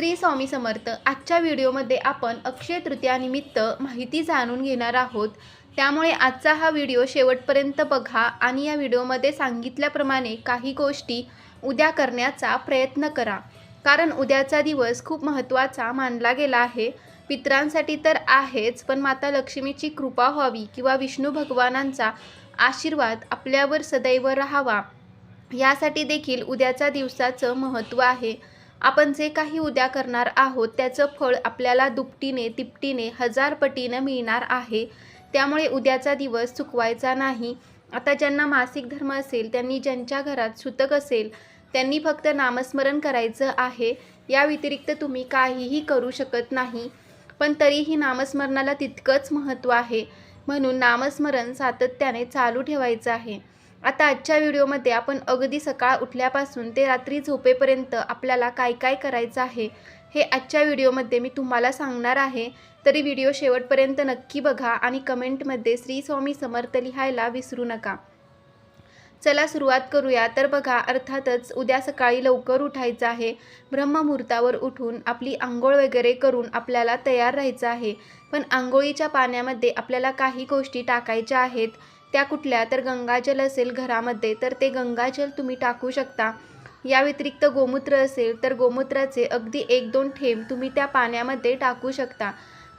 श्री स्वामी समर्थ आजच्या व्हिडिओमध्ये आपण अक्षय तृतीयानिमित्त माहिती जाणून घेणार आहोत. त्यामुळे आजचा हा व्हिडिओ शेवटपर्यंत बघा आणि या व्हिडिओमध्ये सांगितल्याप्रमाणे काही गोष्टी उद्या करण्याचा प्रयत्न करा. कारण उद्याचा दिवस खूप महत्त्वाचा मानला गेला आहे. पित्रांसाठी तर आहेच पण माता लक्ष्मीची कृपा व्हावी किंवा विष्णू भगवानांचा आशीर्वाद आपल्यावर सदैव राहावा. यासाठी देखील उद्याच्या दिवसाचं महत्त्व आहे. आपण जे काही उद्या करणार आहोत त्याचं फळ आपल्याला दुपटीने तिपटीने हजारपटीनं मिळणार आहे. त्यामुळे उद्याचा दिवस चुकवायचा नाही. आता ज्यांना मासिक धर्म असेल त्यांनी ज्यांच्या घरात सुतक असेल त्यांनी फक्त नामस्मरण करायचं आहे. या व्यतिरिक्त तुम्ही काहीही करू शकत नाही. पण तरीही नामस्मरणाला तितकंच महत्त्व आहे. म्हणून नामस्मरण सातत्याने चालू ठेवायचं आहे. आता आजच्या व्हिडिओमध्ये आपण अगदी सकाळ उठल्यापासून ते रात्री झोपेपर्यंत आपल्याला काय काय करायचं आहे हे आजच्या व्हिडिओमध्ये मी तुम्हाला सांगणार आहे. तरी व्हिडिओ शेवटपर्यंत नक्की बघा आणि कमेंटमध्ये श्री स्वामी समर्थ लिहायला विसरू नका. चला सुरुवात करूया. तर बघा अर्थातच उद्या सकाळी लवकर उठायचं आहे. ब्रह्ममुहूर्तावर उठून आपली आंघोळ वगैरे करून आपल्याला तयार राहायचं आहे. पण आंघोळीच्या पाण्यामध्ये आपल्याला काही गोष्टी टाकायच्या आहेत. त्या कुठल्या तर गंगाजल असेल घरामध्ये तर ते गंगाजल तुम्ही टाकू शकता. या व्यतिरिक्त गोमूत्र असेल तर गोमूत्राचे अगदी एक दोन थेंब तुम्ही त्या पाण्यामध्ये टाकू शकता.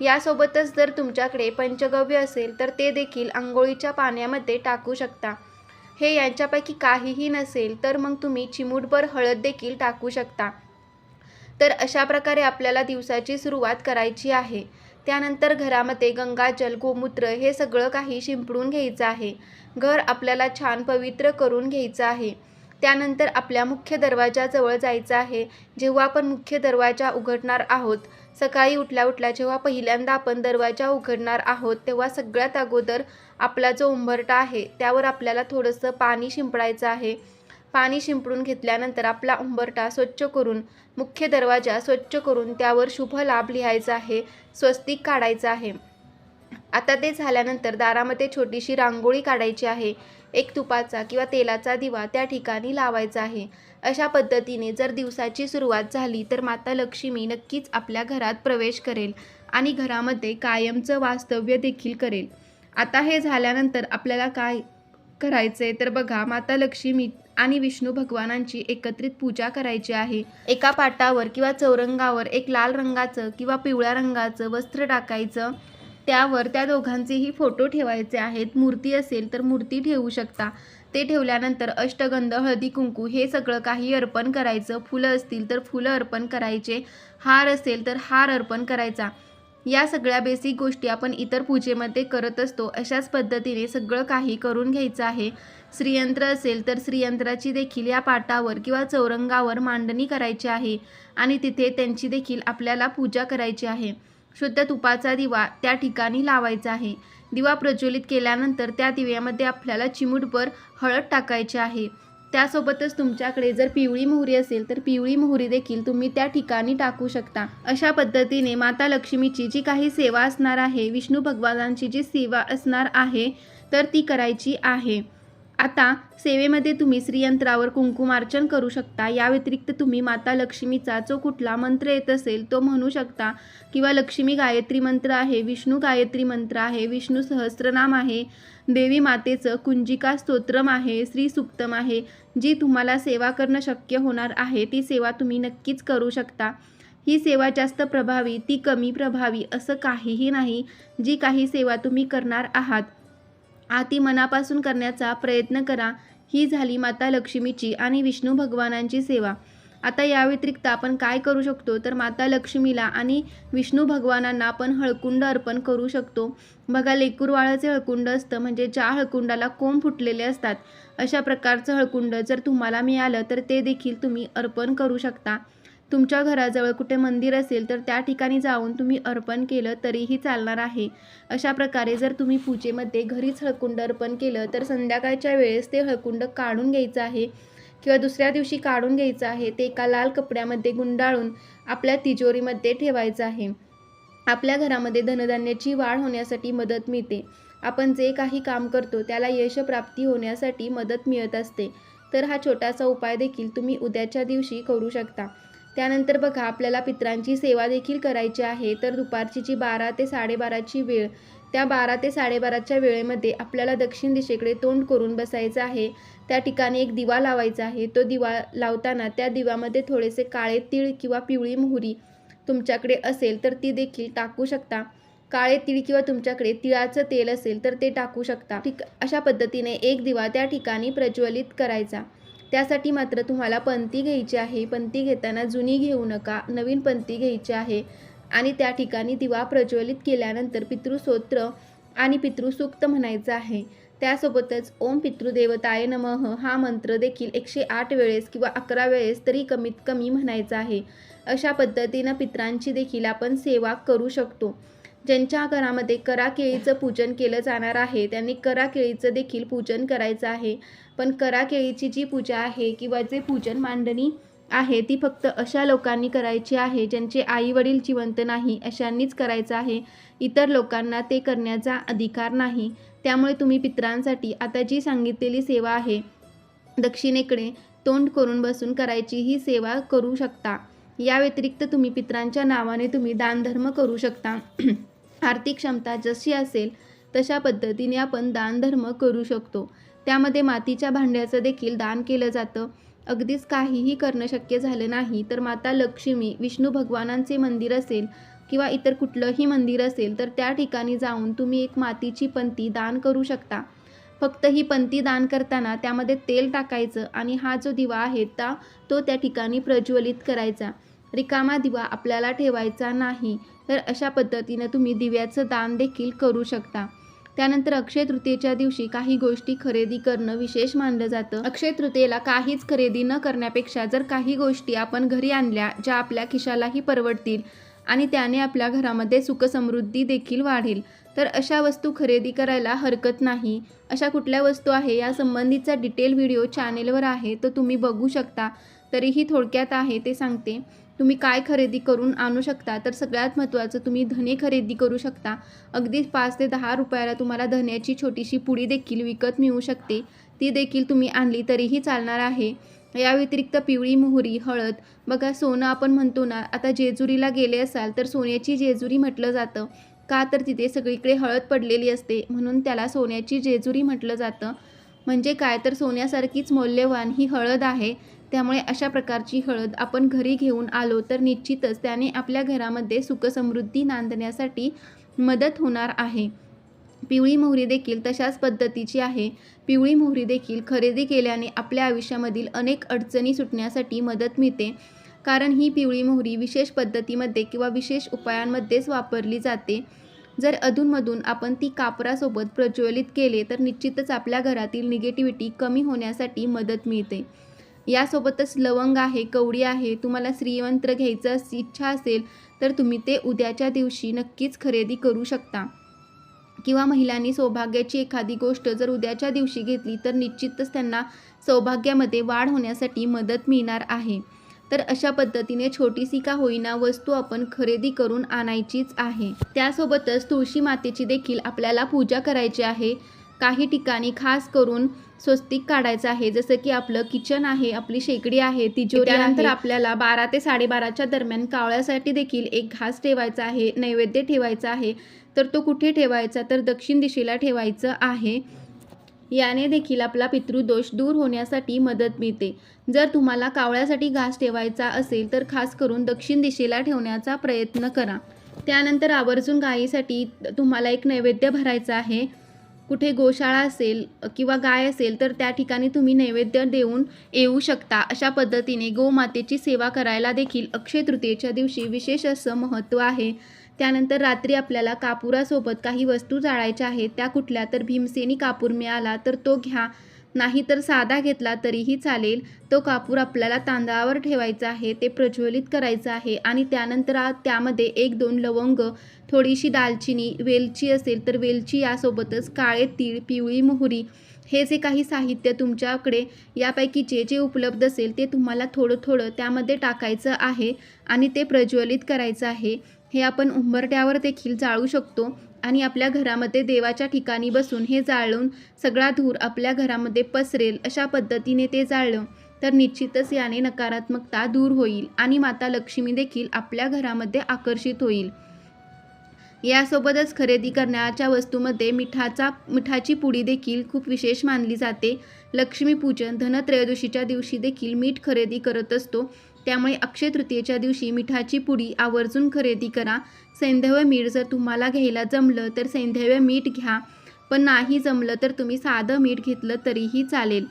यासोबतच जर तुमच्याकडे पंचगव्य असेल तर ते देखील आंघोळीच्या पाण्यामध्ये टाकू शकता. हे यांच्यापैकी काहीही नसेल तर मग तुम्ही चिमूटभर हळद देखील टाकू शकता. तर अशा प्रकारे आपल्याला दिवसाची सुरुवात करायची आहे. त्यानंतर घरामध्ये गंगाजल गोमूत्र हे सगळं काही शिंपडून घ्यायचं आहे. घर आपल्याला छान पवित्र करून घ्यायचं आहे. त्यानंतर आपल्या मुख्य दरवाजाजवळ जायचं आहे. जेव्हा आपण मुख्य दरवाजा उघडणार आहोत सकाळी उठल्या उठल्या जेव्हा पहिल्यांदा आपण दरवाजा उघडणार आहोत तेव्हा सगळ्यात अगोदर आपला जो उंबरटा आहे त्यावर आपल्याला थोडंसं पाणी शिंपडायचं आहे. पाणी शिंपडून घेतल्यानंतर आपला उंबरटा स्वच्छ करून मुख्य दरवाजा स्वच्छ करून त्यावर शुभ लाभ लिहायचा आहे स्वस्तिक काढायचं आहे. आता ते झाल्यानंतर दारामध्ये छोटीशी रांगोळी काढायची आहे. एक तुपाचा किंवा तेलाचा दिवा त्या ठिकाणी लावायचा आहे. अशा पद्धतीने जर दिवसाची सुरुवात झाली तर माता लक्ष्मी नक्कीच आपल्या घरात प्रवेश करेल आणि घरामध्ये कायमचं वास्तव्य देखील करेल. आता हे झाल्यानंतर आपल्याला काय करायचं आहे तर बघा माता लक्ष्मी आणि विष्णू भगवानांची एकत्रित पूजा करायची आहे. एका पाटावर किंवा चौरंगावर एक लाल रंगाचं किंवा पिवळ्या रंगाचं वस्त्र टाकायचं. त्यावर त्या दोघांचेही फोटो ठेवायचे आहेत. मूर्ती असेल तर मूर्ती ठेवू शकता. ते ठेवल्यानंतर अष्टगंध हळदी कुंकू हे सगळं काही अर्पण करायचं. फुलं असतील तर फुलं अर्पण करायचे. हार असेल तर हार अर्पण करायचा. या सगळ्या बेसिक गोष्टी आपण इतर पूजेमध्ये करत असतो. अशाच पद्धतीने सगळं काही करून घ्यायचं आहे. श्रीयंत्र असेल तर श्रीयंत्राची देखील या पाटावर किंवा चौरंगावर मांडणी करायची आहे आणि तिथे त्यांची देखील आपल्याला पूजा करायची आहे. शुद्ध तुपाचा दिवा त्या ठिकाणी लावायचा आहे. दिवा प्रज्वलित केल्यानंतर त्या दिव्यामध्ये आपल्याला चिमूटभर हळद टाकायची आहे. त्यासोबतच तुमच्याकडे जर पिवळी मोहरी असेल तर पिवळी मोहरी देखील तुम्ही त्या ठिकाणी टाकू शकता. अशा पद्धतीने माता लक्ष्मीची जी काही सेवा असणार आहे विष्णू भगवानांची जी सेवा असणार आहे तर ती करायची आहे. आता सेवेमध्ये तुम्ही श्रीयंत्रावर कुंकुमार्चन करू शकता. या व्यतिरिक्त तुम्ही माता लक्ष्मीचा जो कुठला मंत्र येत असेल तो म्हणू शकता. किंवा लक्ष्मी गायत्री मंत्र आहे विष्णू गायत्री मंत्र आहे विष्णू सहस्रनाम आहे देवी मातेचं कुंजिका स्तोत्रम आहे श्री सुक्तम आहे जी तुम्हाला सेवा करणं शक्य होणार आहे ती सेवा तुम्ही नक्कीच करू शकता. ही सेवा जास्त प्रभावी ती कमी प्रभावी असं काहीही नाही जी काही सेवा तुम्ही करणार आहात. आती मनापासून करण्याचा प्रयत्न करा. ही झाली माता लक्ष्मीची आणि विष्णू भगवानांची सेवा. आता या व्यतिरिक्त आपण काय करू शकतो? तर माता लक्ष्मीला आणि विष्णू भगवानांना आपण हळकुंड अर्पण करू शकतो. बघा लेकूरवाळाचे हळकुंड असतं म्हणजे ज्या हळकुंडाला कोंब फुटलेले असतात अशा प्रकारचं हळकुंड जर तुम्हाला मिळालं तर ते देखील तुम्ही अर्पण करू शकता. तुमच्या घराजवळ कुठे मंदिर असेल तर त्या ठिकाणी जाऊन तुम्ही अर्पण केलं तरीही चालणार आहे. अशा प्रकारे जर तुम्ही पूजेमध्ये घरीच हळकुंड अर्पण केलं तर संध्याकाळच्या वेळेस ते हळकुंड काढून घ्यायचं आहे किंवा दुसऱ्या दिवशी काढून घ्यायचं आहे ते एका लाल कपड्यामध्ये गुंडाळून आपल्या तिजोरीमध्ये ठेवायचं आहे. आपल्या घरामध्ये धनधान्याची वाढ होण्यासाठी मदत मिळते. आपण जे काही काम करतो त्याला यशप्राप्ती होण्यासाठी मदत मिळत असते. तर हा छोटासा उपाय देखील तुम्ही उद्याच्या दिवशी करू शकता. त्यानंतर बघा आपल्याला पित्रांची सेवा देखील करायची आहे. तर दुपारची जी बारा ते साडेबाराची वेळ त्या बारा ते साडेबाराच्या वेळेमध्ये आपल्याला दक्षिण दिशेकडे तोंड करून बसायचं आहे. त्या ठिकाणी एक दिवा लावायचा आहे. तो दिवा लावताना त्या दिव्यामध्ये थोडेसे काळे तीळ किंवा पिवळी मोहरी तुमच्याकडे असेल तर ती देखील टाकू शकता. काळे तीळ किंवा तुमच्याकडे तिळाचं तेल असेल तर ते टाकू शकता. ठीक अशा पद्धतीने एक दिवा त्या ठिकाणी प्रज्वलित करायचा. त्यासाठी मात्र तुम्हाला पंथी घ्यायची आहे. पंथी घेताना जुनी घेऊ नका. नवीन पंथी घ्यायची आहे. आणि त्या ठिकाणी दिवा प्रज्वलित केल्यानंतर पितृस्तोत्र आणि पितृसूक्त म्हणायचं आहे. त्यासोबतच ओम पितृदेवताय नमः हा मंत्र देखील एकशे आठ वेळेस किंवा अकरा वेळेस तरी कमीत कमी म्हणायचा आहे. अशा पद्धतीनं पित्रांची देखील आपण सेवा करू शकतो. ज्यांच्या घरामध्ये करा केळीचं पूजन केलं जाणार आहे त्यांनी करा केळीचं देखील पूजन करायचं आहे. पण करा केळीची जी पूजा आहे किंवा जे पूजन मांडणी आहे ती फक्त अशा लोकांनी करायची आहे ज्यांचे आईवडील जिवंत नाही अशांनीच करायचं आहे. इतर लोकांना ते करण्याचा अधिकार नाही. त्यामुळे तुम्ही पित्रांसाठी आता जी सांगितलेली सेवा आहे दक्षिणेकडे तोंड करून बसून करायची ही सेवा करू शकता. या व्यतिरिक्त तुम्ही पित्रांच्या नावाने तुम्ही दानधर्म करू शकता. आर्थिक क्षमता जशी असेल तशा पद्धतीने आपण दानधर्म करू शकतो. त्यामध्ये मातीच्या भांड्याचं देखील दान केलं जातं. अगदीच काहीही करणं शक्य झालं नाही तर माता लक्ष्मी विष्णू भगवानांचे मंदिर असेल किंवा इतर कुठलंही मंदिर असेल तर त्या ठिकाणी जाऊन तुम्ही एक मातीची पंती दान करू शकता. फक्त ही पंती दान करताना त्यामध्ये तेल टाकायचं आणि हा जो दिवा आहे ता तो त्या ठिकाणी प्रज्वलित करायचा. रिकामा दिवा आपल्याला ठेवायचा नाही तर अशा पद्धतीनं तुम्ही दिव्याचं दान देखील करू शकता. त्यानंतर अक्षय तृतीयेच्या दिवशी काही गोष्टी खरेदी करणं विशेष मानलं जातं. अक्षय तृतीयेला काहीच खरेदी न करण्यापेक्षा जर काही गोष्टी आपण घरी आणल्या ज्या आपल्या खिशालाही परवडतील आणि त्याने आपल्या घरामध्ये सुखसमृद्धी देखील वाढेल तर अशा वस्तू खरेदी करायला हरकत नाही. अशा कुठल्या वस्तू आहे? या संबंधीचा डिटेल व्हिडिओ चॅनेलवर आहे तो तुम्ही बघू शकता. तरीही थोडक्यात आहे ते सांगते. तुम्ही काय खरेदी करून आणू शकता? तर सगळ्यात महत्त्वाचं तुम्ही धने खरेदी करू शकता. अगदी पाच ते दहा रुपयाला तुम्हाला धन्याची छोटीशी पुडी देखील विकत मिळू शकते. ती देखील तुम्ही आणली तरीही चालणार आहे. या व्यतिरिक्त पिवळी मोहरी हळद. बघा सोनं आपण म्हणतो ना आता जेजुरीला गेले असाल तर सोन्याची जेजुरी म्हटलं जातं. का तर तिथे सगळीकडे हळद पडलेली असते. म्हणून त्याला सोन्याची जेजुरी म्हटलं जातं. म्हणजे काय? तर सोन्यासारखीच मौल्यवान ही हळद आहे. त्यामुळे अशा प्रकारची हळद आपण घरी घेऊन आलो तर निश्चितच त्याने आपल्या घरामध्ये सुखसमृद्धी नांदण्यासाठी मदत होणार आहे. पिवळी मोहरी देखील तशाच पद्धतीची आहे. पिवळी मोहरी देखील खरेदी केल्याने आपल्या आयुष्यामधील अनेक अडचणी सुटण्यासाठी मदत मिळते. कारण ही पिवळी मोहरी विशेष पद्धतीमध्ये किंवा विशेष उपायांमध्येच वापरली जाते. जर अधूनमधून आपण ती कापरासोबत प्रज्वलित केले तर निश्चितच आपल्या घरातील निगेटिव्हिटी कमी होण्यासाठी मदत मिळते. यासोबतच लवंग आहे कवडी आहे तुम्हाला श्रीमंत्र घ्यायचं इच्छा असेल तर तुम्ही ते उद्याच्या दिवशी नक्कीच खरेदी करू शकता. किंवा महिलांनी सौभाग्याची एखादी गोष्ट जर उद्याच्या दिवशी घेतली तर निश्चितच त्यांना सौभाग्यामध्ये वाढ होण्यासाठी मदत मिळणार आहे. तर अशा पद्धतीने छोटीशी का होईना वस्तू आपण खरेदी करून आणायचीच आहे. त्यासोबतच तुळशी मातेची देखील आपल्याला पूजा करायची आहे. काही ठिकाणी खास करून स्वस्तिक काढायचं आहे. जसं की आपलं किचन आहे आपली शेकडी आहे तिजोरी त्यानंतर आपल्याला बारा ते साडेबाराच्या दरम्यान कावळ्यासाठी देखील एक घास ठेवायचा आहे नैवेद्य ठेवायचा आहे. तर तो कुठे ठेवायचा? तर दक्षिण दिशेला ठेवायचं आहे. याने देखील आपला पितृदोष दूर होण्यासाठी मदत मिळते. जर तुम्हाला कावळ्यासाठी घास ठेवायचा असेल तर खास करून दक्षिण दिशेला ठेवण्याचा प्रयत्न करा. त्यानंतर आवर्जून गायीसाठी तुम्हाला एक नैवेद्य भरायचा आहे. कुठे गोशाळा असेल किंवा गाय असेल तर त्या ठिकाणी तुम्ही नैवेद्य देऊन येऊ शकता. अशा पद्धतीने गोमातेची सेवा करायला देखील अक्षय तृतीयेच्या दिवशी विशेष असं महत्त्व आहे. त्यानंतर रात्री आपल्याला कापुरासोबत काही वस्तू जाळायच्या आहेत त्या कुठल्या तर भीमसेनी कापूर मिळाला तर तो घ्या. नाही तर साधा घेतला तरीही चालेल. तो कापूर आपल्याला तांदळावर ठेवायचा आहे ते प्रज्वलित करायचं आहे आणि त्यानंतर त्यामध्ये एक दोन लवंग थोडीशी दालचिनी वेलची असेल तर वेलची यासोबतच काळे तीळ पिवळी मोहरी हे जे काही साहित्य तुमच्याकडे यापैकी जे जे उपलब्ध असेल ते तुम्हाला थोडं थोडं त्यामध्ये टाकायचं आहे आणि ते प्रज्वलित करायचं आहे. हे आपण उंबरट्यावर देखील जाळू शकतो. आणि आपल्या घरामध्ये देवाच्या ठिकाणी बसून हे जाळून सगळा धूर आपल्या घरामध्ये पसरेल अशा पद्धतीने ते जाळलं तर निश्चितच याने नकारात्मकता दूर होईल आणि माता लक्ष्मी देखील आपल्या घरामध्ये आकर्षित होईल. यासोबतच खरेदी करण्याच्या वस्तूमध्ये मिठाचा मिठाची पुडी देखील खूप विशेष मानली जाते. लक्ष्मीपूजन धनत्रयोदशीच्या दिवशी देखील मीठ खरेदी करत असतो. त्यामुळे अक्षय तृतीयेच्या दिवशी मिठाची पुडी आवर्जून खरेदी करा. सैंधव्य मीठ जर तुम्हाला घ्यायला जमलं तर सैंधव्य मीठ घ्या. पण नाही जमलं तर तुम्ही साधं मीठ घेतलं तरीही चालेल.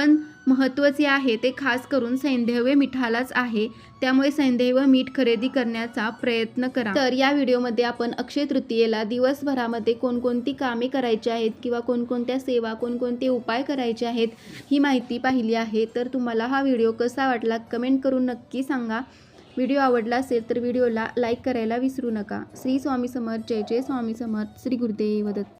पण महत्त्वाचे आहे ते खास करून सैंधव मिठालाच आहे. त्यामुळे सैंधव मीठ खरेदी करण्याचा प्रयत्न करा. तर या व्हिडिओमध्ये आपण अक्षय तृतीयेला दिवसभरामध्ये कोणकोणती कामे करायची आहेत किंवा कोणकोणत्या सेवा कोणकोणते उपाय करायचे आहेत ही माहिती पाहिली आहे. तर तुम्हाला हा व्हिडिओ कसा वाटला कमेंट करून नक्की सांगा. व्हिडिओ आवडला असेल तर व्हिडिओला लाईक करायला विसरू नका. श्री स्वामी समर्थ जय जय स्वामी समर्थ श्री गुरुदेव दत्त.